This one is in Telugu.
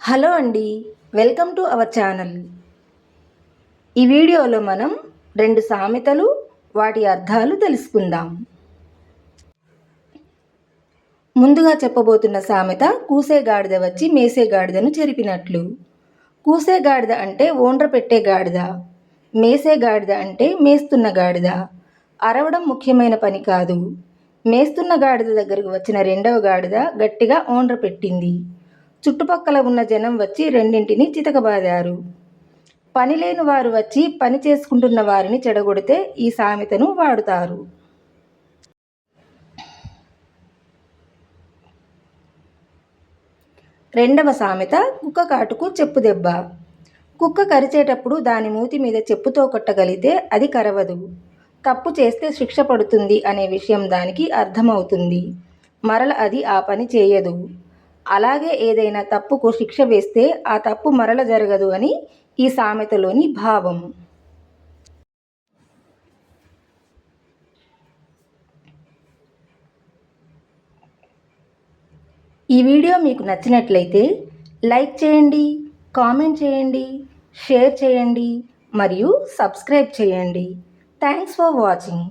హలో అండి వెల్కమ్ టు అవర్ ఛానల్. ఈ వీడియోలో మనం రెండు సామెతలు వాటి అర్థాలు తెలుసుకుందాం. ముందుగా చెప్పబోతున్న సామెత కూసే గాడిద వచ్చి మేసే గాడిదను చెరిపినట్లు. కూసే గాడిద అంటే ఓండ్ర పెట్టే గాడిద మేసే గాడిద అంటే మేస్తున్న గాడిద. అరవడం ముఖ్యమైన పని కాదు. మేస్తున్న గాడిద దగ్గరకు వచ్చిన రెండవ గాడిద గట్టిగా ఓండ్ర పెట్టింది. చుట్టుపక్కల ఉన్న జనం వచ్చి రెండింటిని చితకబాదారు. పని లేని వారు వచ్చి పని చేసుకుంటున్న వారిని చెడగొడితే ఈ సామెతను వాడుతారు. రెండవ సామెత కుక్క కాటుకు చెప్పు దెబ్బ. కుక్క కరిచేటప్పుడు దాని మూతి మీద చెప్పుతో కొట్టగలిగితే అది కరవదు. తప్పు చేస్తే శిక్ష పడుతుంది అనే విషయం దానికి అర్థమవుతుంది. మరల అది ఆ పని చేయదు. అలాగే ఏదైనా తప్పుకు శిక్ష వేస్తే ఆ తప్పు మరల జరగదు అని ఈ సామెతలోని భావం. ఈ వీడియో మీకు నచ్చినట్లయితే లైక్ చేయండి కామెంట్ చేయండి షేర్ చేయండి మరియు సబ్స్క్రైబ్ చేయండి. Thanks for watching.